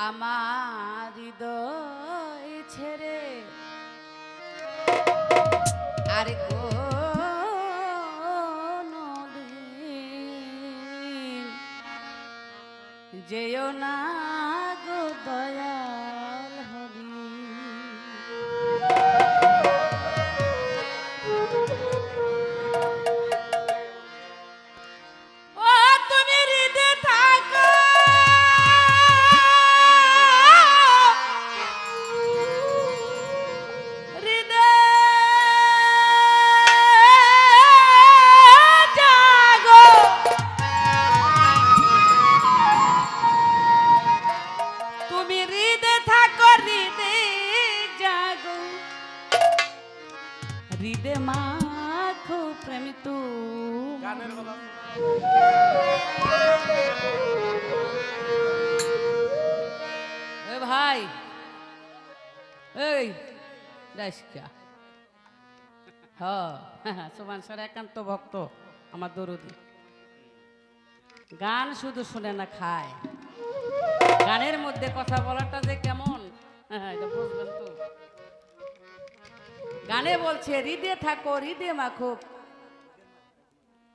আমার হৃদয় ছেড়ে আর যেও না গো দয়াল এই দাসকা হ সুমান স্যার একান্ত ভক্ত আমার দরদি। গান শুধু শুনে না খায়। গানের মধ্যে কথা বলাটা যে কেমন? হ্যাঁ, গানে বলছে হৃদে থাকো হৃদে মাখো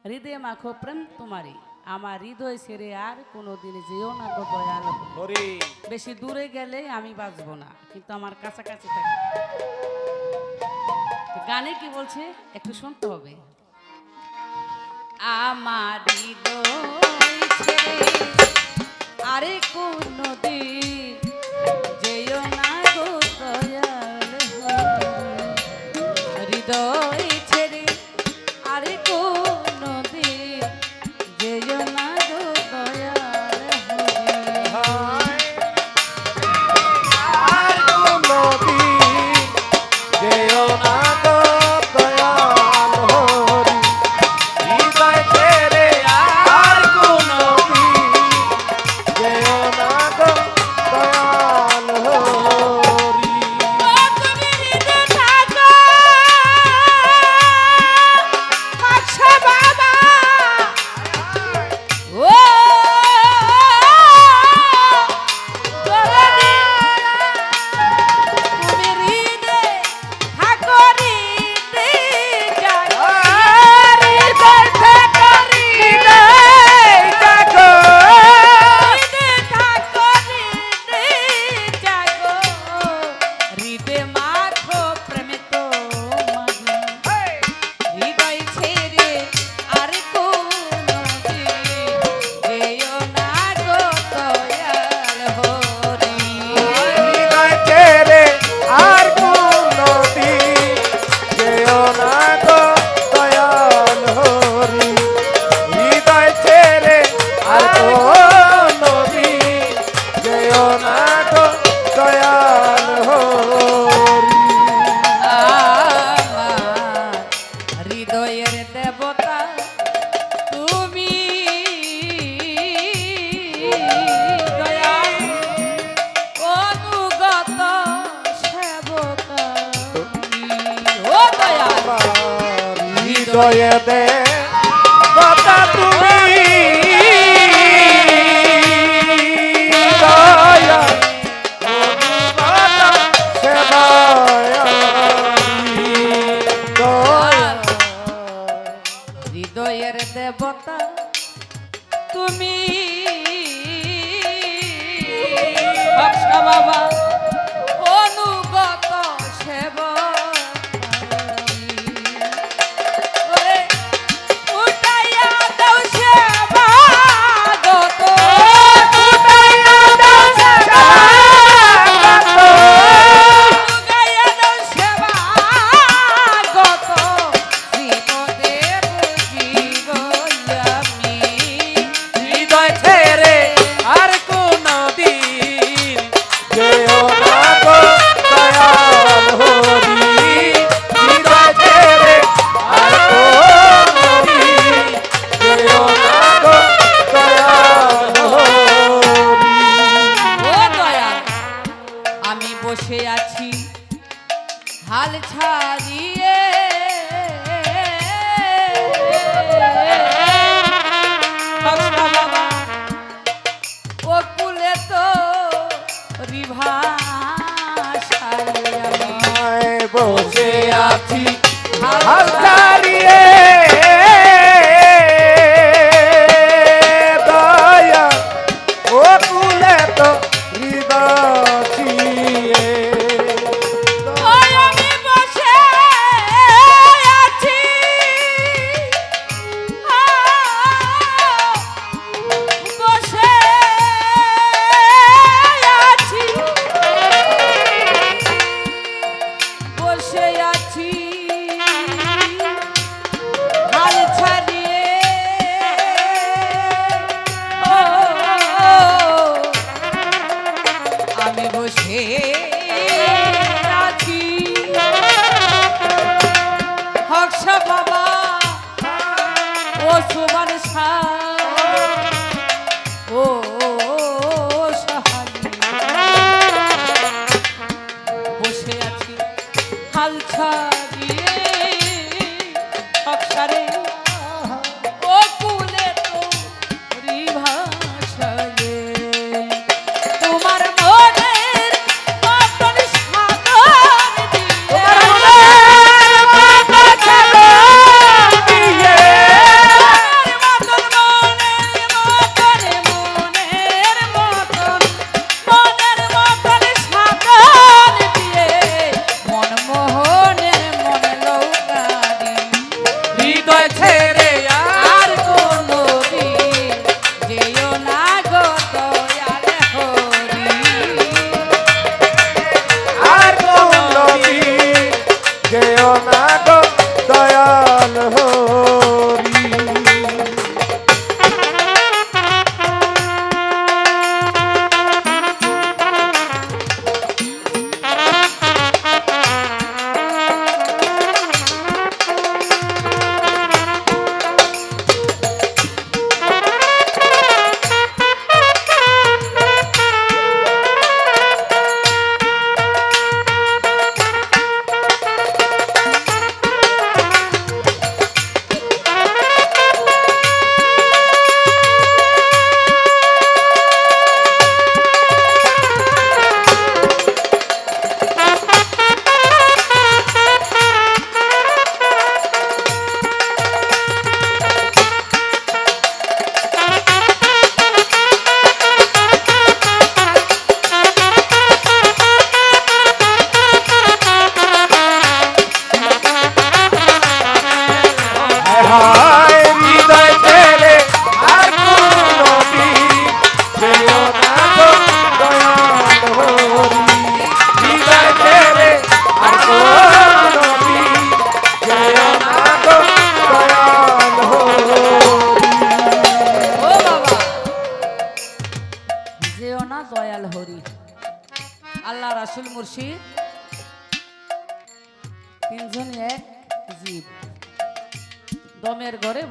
হৃদে মাখো প্রেম তোমারই। আমার হৃদয় ছেড়ে আর কোনোদিন যেও না গো দয়াল। বেশি দূরে গেলে আমি বাঁচবো না কিন্তু আমার কাছাকাছি থাকি। গানে কি বলছে? একটু শুনতে হবে। আমার হৃদয় ছেড়ে আরে কোন দিন যেও না গো দয়াল। হৃদয় হৃদয়ে দে কথা তুমি হৃদয়ের দেবতা তুমি। বাবা হাল ছাড়িয়ে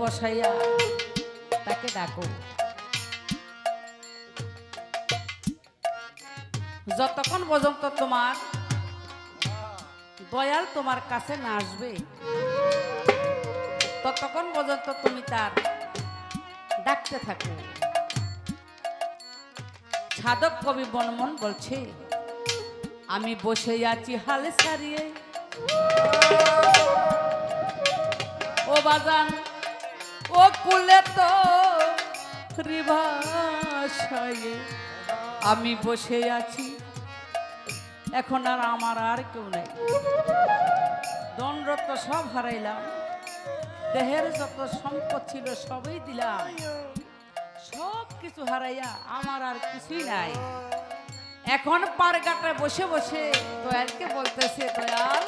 বসাইয়া তাকে ডাকো। যতক্ষণ পর্যন্ত তোমার দয়াল তোমার কাছে না আসবে, ততক্ষণ পর্যন্ত তুমি তার ডাকতে থাকো। সাধক কবি বনমন বলছে, আমি বসে আছি হালে সারিয়ে ও বাজান ও কুলে তো রিভাসায়ে আমি বসে আছি। এখন আর আমার আর কেউ নেই। দণ্ডরত সব হারাইলাম। দেহের যত সম্পদ ছিল সবই দিলাম। সব কিছু হারাইয়া আমার আর কিছুই নাই। এখন পারগাটা বসে বসে দয়ালকে বলতেছে, দয়াল,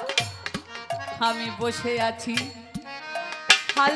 আমি বসে আছি। হাল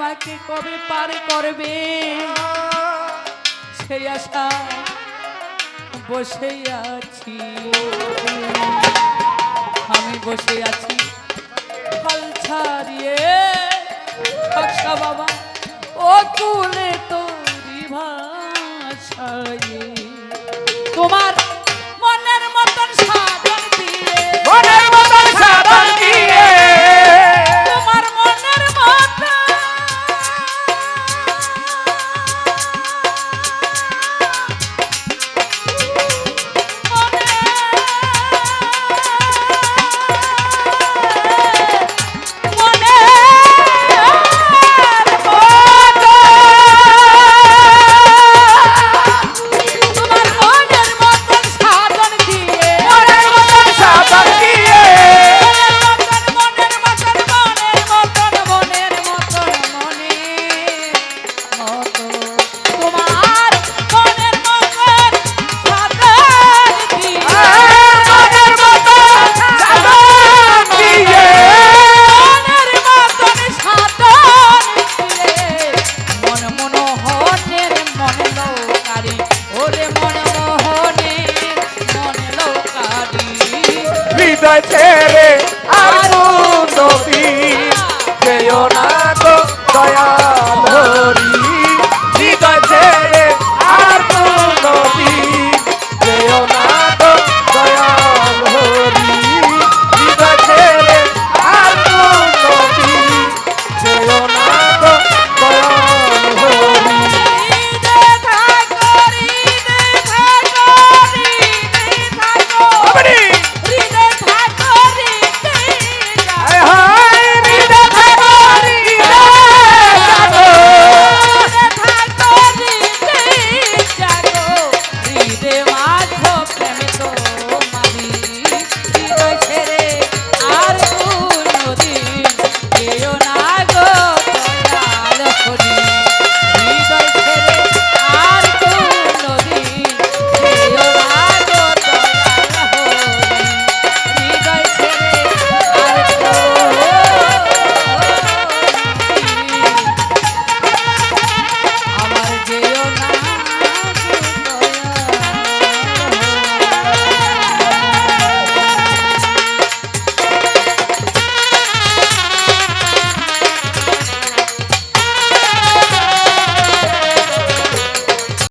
আমাকে কবে পার করবে? সেই আশা বসে আছি। আমি বসে আছি। ফল ছাড়িয়ে। আচ্ছা বাবা ও কুলে তোরি ভাষায়। তোমার